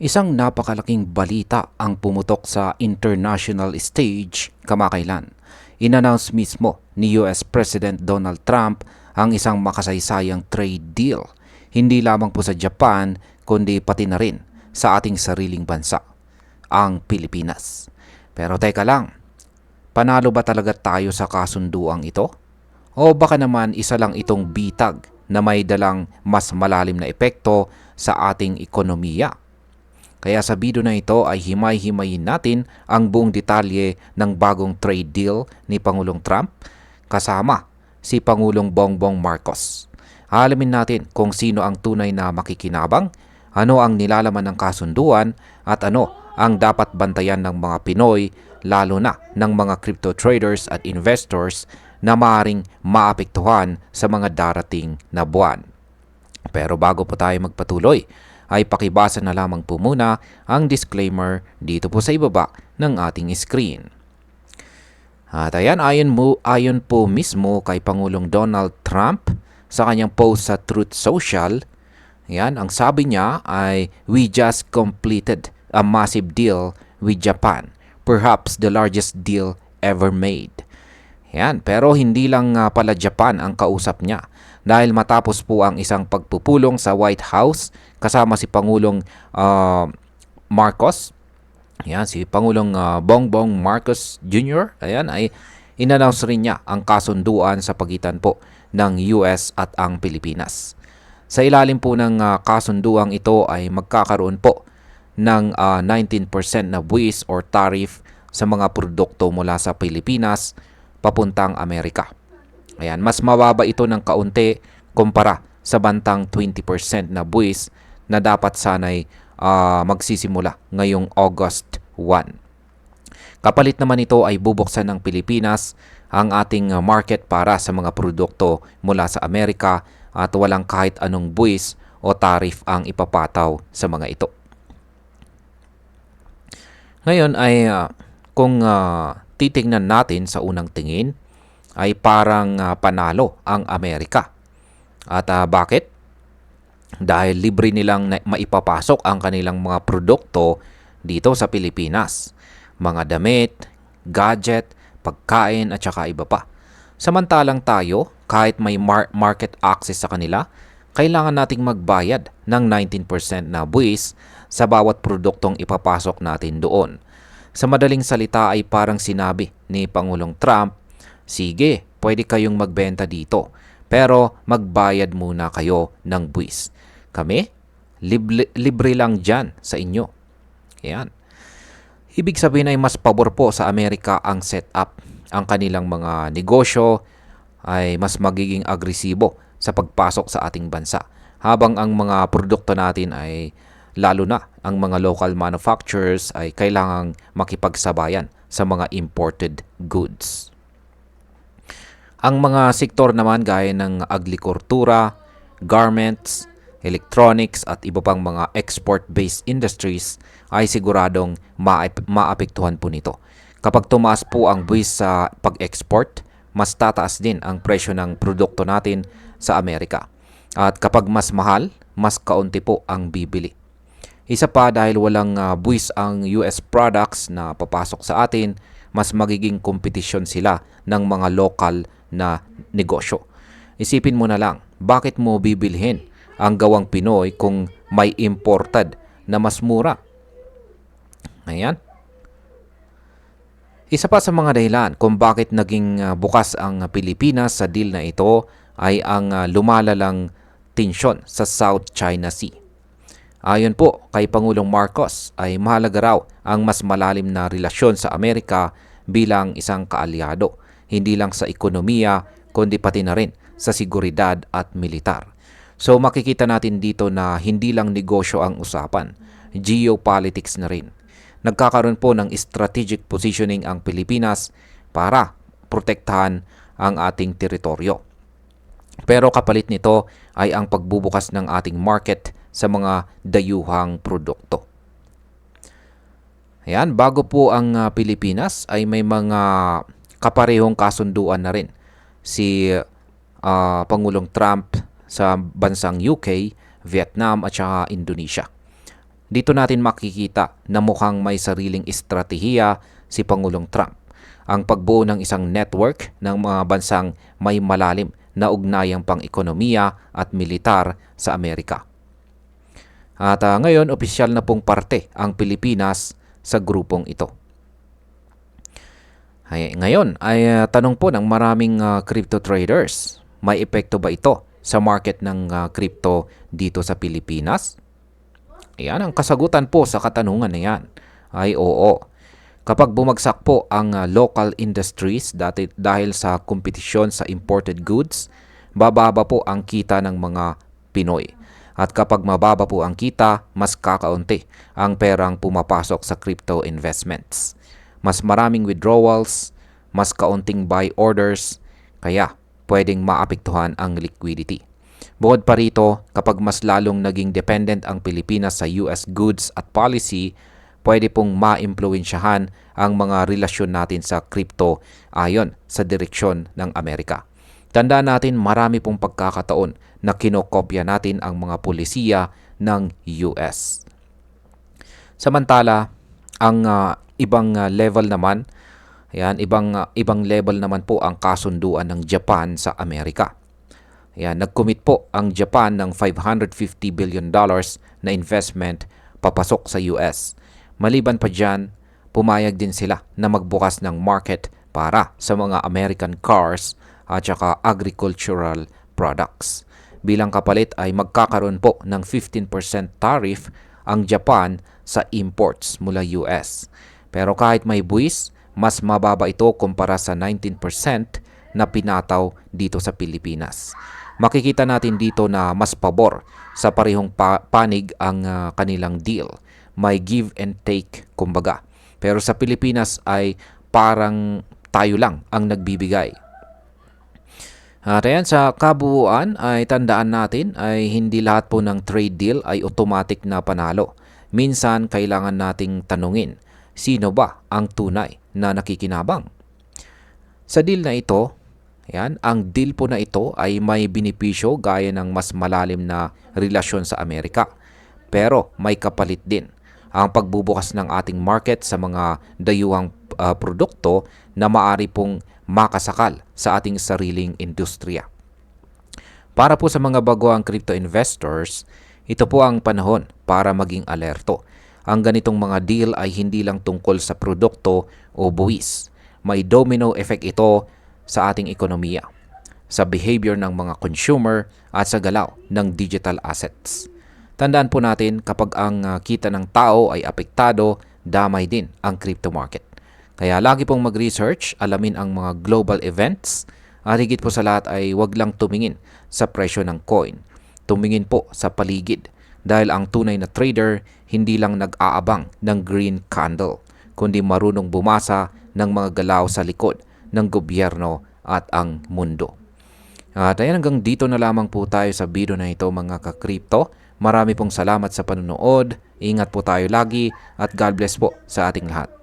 Isang napakalaking balita ang pumutok sa international stage kamakailan. Inannounce mismo ni US President Donald Trump ang isang makasaysayang trade deal, hindi lamang po sa Japan kundi pati na rin sa ating sariling bansa, ang Pilipinas. Pero teka lang, panalo ba talaga tayo sa kasunduang ito? O baka naman isa lang itong bitag na may dalang mas malalim na epekto sa ating ekonomiya? Kaya sa video na ito ay himay-himayin natin ang buong detalye ng bagong trade deal ni Pangulong Trump kasama si Pangulong Bongbong Marcos. Alamin natin kung sino ang tunay na makikinabang, ano ang nilalaman ng kasunduan at ano ang dapat bantayan ng mga Pinoy lalo na ng mga crypto traders at investors na maaring maapektuhan sa mga darating na buwan. Pero bago po tayo magpatuloy, ay pakibasa na lamang po muna ang disclaimer dito po sa ibaba ng ating screen. At ayan, ayon, mo, ayon po mismo kay Pangulong Donald Trump sa kanyang post sa Truth Social, yan, ang sabi niya ay, We just completed a massive deal with Japan, perhaps the largest deal ever made. Yan, pero hindi lang uh, pala Japan ang kausap niya dahil matapos po ang isang pagpupulong sa White House kasama si Pangulong uh, Marcos. Yan, si Pangulong uh, Bongbong Marcos Jr. Ayan, ay inannounce rin niya ang kasunduan sa pagitan po ng US at ang Pilipinas. Sa ilalim po ng uh, kasunduang ito ay magkakaroon po ng uh, 19% na buwis or tariff sa mga produkto mula sa Pilipinas papuntang Amerika. Ayan, mas mababa ito ng kaunti kumpara sa bantang 20% na buwis na dapat sanay uh, magsisimula ngayong August 1. Kapalit naman ito ay bubuksan ng Pilipinas ang ating market para sa mga produkto mula sa Amerika at walang kahit anong buwis o tariff ang ipapataw sa mga ito. Ngayon ay uh, kung uh, titingnan natin sa unang tingin ay parang uh, panalo ang Amerika. At uh, bakit? Dahil libre nilang maipapasok ang kanilang mga produkto dito sa Pilipinas. Mga damit, gadget, pagkain at saka iba pa. Samantalang tayo, kahit may mar- market access sa kanila, kailangan nating magbayad ng 19% na buwis sa bawat produktong ipapasok natin doon. Sa madaling salita ay parang sinabi ni Pangulong Trump, sige, pwede kayong magbenta dito, pero magbayad muna kayo ng buwis. Kami, libre, libre lang dyan sa inyo. Yan. Ibig sabihin ay mas pabor po sa Amerika ang setup. Ang kanilang mga negosyo ay mas magiging agresibo sa pagpasok sa ating bansa. Habang ang mga produkto natin ay lalo na ang mga local manufacturers ay kailangang makipagsabayan sa mga imported goods. Ang mga sektor naman gaya ng agrikultura, garments, electronics at iba pang mga export-based industries ay siguradong maapektuhan po nito. Kapag tumaas po ang buwis sa pag-export, mas tataas din ang presyo ng produkto natin sa Amerika. At kapag mas mahal, mas kaunti po ang bibili. Isa pa dahil walang uh, buwis ang US products na papasok sa atin, mas magiging kompetisyon sila ng mga local na negosyo. Isipin mo na lang, bakit mo bibilhin ang gawang Pinoy kung may imported na mas mura? Ayan. Isa pa sa mga dahilan kung bakit naging uh, bukas ang Pilipinas sa deal na ito ay ang uh, lumalalang tensyon sa South China Sea. Ayon po kay Pangulong Marcos ay mahalaga raw ang mas malalim na relasyon sa Amerika bilang isang kaalyado, hindi lang sa ekonomiya kundi pati na rin sa seguridad at militar. So makikita natin dito na hindi lang negosyo ang usapan, geopolitics na rin. Nagkakaroon po ng strategic positioning ang Pilipinas para protektahan ang ating teritoryo. Pero kapalit nito ay ang pagbubukas ng ating market sa mga dayuhang produkto. Ayan, bago po ang uh, Pilipinas ay may mga kaparehong kasunduan na rin si uh, Pangulong Trump sa bansang UK, Vietnam at saka Indonesia. dito natin makikita na mukhang may sariling estratehiya si Pangulong Trump. Ang pagbuo ng isang network ng mga bansang may malalim na ugnayang pang-ekonomiya at militar sa Amerika. At ah, ngayon, opisyal na pong parte ang Pilipinas sa grupong ito. Ay, ngayon ay ah, tanong po ng maraming ah, crypto traders, may epekto ba ito sa market ng ah, crypto dito sa Pilipinas? Ayan ang kasagutan po sa katanungan na yan ay oo. Kapag bumagsak po ang ah, local industries dati, dahil sa kompetisyon sa imported goods, bababa po ang kita ng mga Pinoy. At kapag mababa po ang kita, mas kakaunti ang perang pumapasok sa crypto investments. Mas maraming withdrawals, mas kaunting buy orders, kaya pwedeng maapektuhan ang liquidity. Bukod pa rito, kapag mas lalong naging dependent ang Pilipinas sa US goods at policy, pwede pong maimpluwensyahan ang mga relasyon natin sa crypto ayon sa direksyon ng Amerika. Tandaan natin marami pong pagkakataon na kinokopya natin ang mga polisiya ng US. Samantala, ang ah, ibang ah, level naman, ayan, ibang ah, ibang level naman po ang kasunduan ng Japan sa Amerika. Ayan, nag-commit po ang Japan ng 550 billion dollars na investment papasok sa US. Maliban pa dyan, pumayag din sila na magbukas ng market para sa mga American cars at saka agricultural products. Bilang kapalit ay magkakaroon po ng 15% tariff ang Japan sa imports mula US. Pero kahit may buwis, mas mababa ito kumpara sa 19% na pinataw dito sa Pilipinas. Makikita natin dito na mas pabor sa parehong pa- panig ang ah, kanilang deal. May give and take kumbaga. Pero sa Pilipinas ay parang tayo lang ang nagbibigay. At ayan, sa kabuuan ay tandaan natin ay hindi lahat po ng trade deal ay automatic na panalo. Minsan kailangan nating tanungin, sino ba ang tunay na nakikinabang? Sa deal na ito, ayan, ang deal po na ito ay may binipisyo gaya ng mas malalim na relasyon sa Amerika. Pero may kapalit din ang pagbubukas ng ating market sa mga dayuhang ah, produkto na maari pong makasakal sa ating sariling industriya. Para po sa mga baguang crypto investors, ito po ang panahon para maging alerto. Ang ganitong mga deal ay hindi lang tungkol sa produkto o buwis. May domino effect ito sa ating ekonomiya, sa behavior ng mga consumer at sa galaw ng digital assets. Tandaan po natin kapag ang ah, kita ng tao ay apektado, damay din ang crypto market. Kaya lagi pong mag-research, alamin ang mga global events, at higit po sa lahat ay wag lang tumingin sa presyo ng coin. Tumingin po sa paligid dahil ang tunay na trader hindi lang nag-aabang ng green candle, kundi marunong bumasa ng mga galaw sa likod ng gobyerno at ang mundo. At ayan hanggang dito na lamang po tayo sa video na ito mga ka-crypto. Marami pong salamat sa panonood. Ingat po tayo lagi at God bless po sa ating lahat.